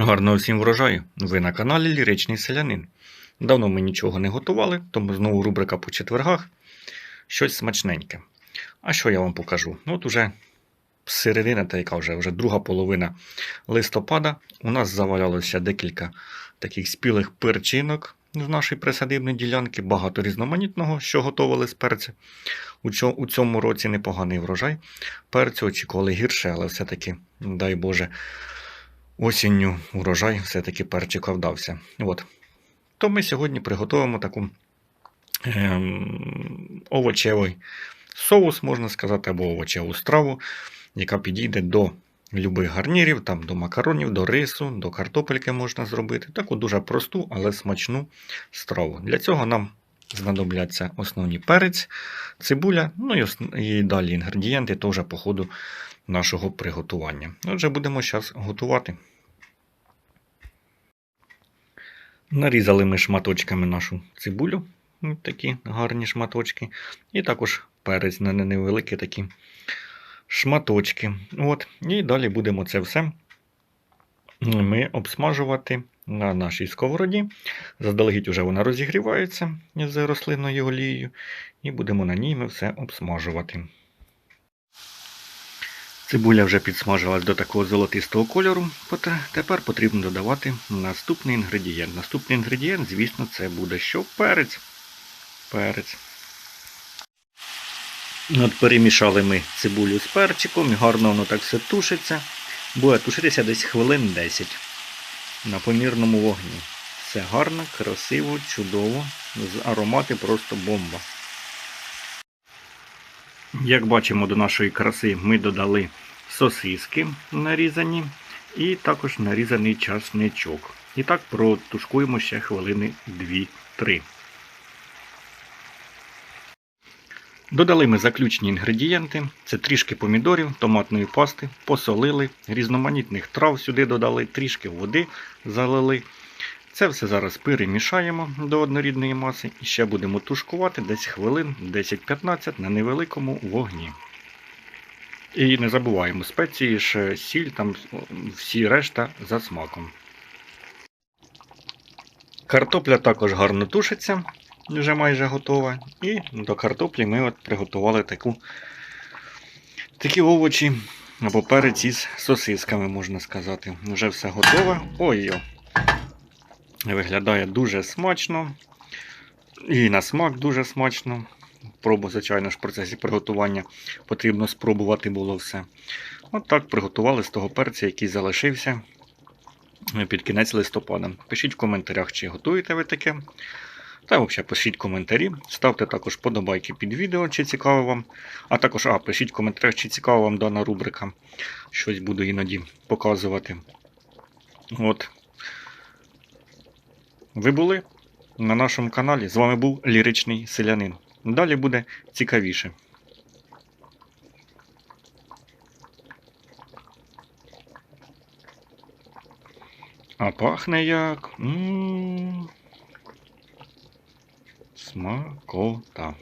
Гарного всім врожаю! Ви на каналі Ліричний Селянин. Давно ми нічого не готували, тому знову рубрика по четвергах. Щось смачненьке. А що я вам покажу? Ну, от уже середина, та яка вже, вже друга половина листопада. У нас завалялося декілька таких спілих перчинок з нашої присадибної ділянки, багато різноманітного, що готували з перця. У, цьому році непоганий врожай. Перцю очікували гірше, але все-таки, дай Боже, осінню урожай все-таки перчика вдався. От. То ми сьогодні приготуємо таку ем, овочевий соус, можна сказати, або овочеву страву, яка підійде до любих гарнірів, там, до макаронів, до рису, до картопельки можна зробити. Таку дуже просту, але смачну страву. Для цього нам знадобляться основні перець, цибуля, ну і, і далі інгредієнти теж по ходу нашого приготування. Отже, будемо зараз готувати. Нарізали ми шматочками нашу цибулю, такі гарні шматочки. І також перець на невеликі такі шматочки. От. І далі будемо це все ми обсмажувати на нашій сковороді. Заздалегідь уже вона розігрівається з рослинною олією. І будемо на ній ми все обсмажувати. Цибуля вже підсмажилась до такого золотистого кольору. Тепер потрібно додавати наступний інгредієнт. Наступний інгредієнт, звісно, це буде що? Перець. Перець. От перемішали ми цибулю з перчиком, і гарно воно так все тушиться. Буде тушитися десь хвилин 10 на помірному вогні. Все гарно, красиво, чудово. З аромати просто бомба. Як бачимо, до нашої краси ми додали сосиски нарізані і також нарізаний часничок. І так протушкуємо ще хвилини 2-3. Додали ми заключні інгредієнти: це трішки помідорів, томатної пасти, посолили, різноманітних трав сюди додали, трішки води залили. Це все зараз перемішаємо до однорідної маси і ще будемо тушкувати десь хвилин 10-15 на невеликому вогні. І не забуваємо спеції, ж сіль, там всі решта за смаком. Картопля також гарно тушиться, вже майже готова. І до картоплі ми от приготували таку, такі овочі або перець із сосисками, можна сказати. Вже все готове. Ой-йо! Виглядає дуже смачно. І на смак дуже смачно. Пробу, звичайно ж, в процесі приготування потрібно спробувати було все. От так приготували з того перця, який залишився під кінець листопада. Пишіть в коментарях, чи готуєте ви таке. Та взагалі пишіть коментарі. Ставте також подобайки під відео, чи цікаво вам. А також а, пишіть в коментарях, чи цікава вам дана рубрика. Щось буду іноді показувати. От. Ви були на нашому каналі. З вами був Ліричний Селянин. Далі буде цікавіше. А пахне як. М-м-м. Смакота.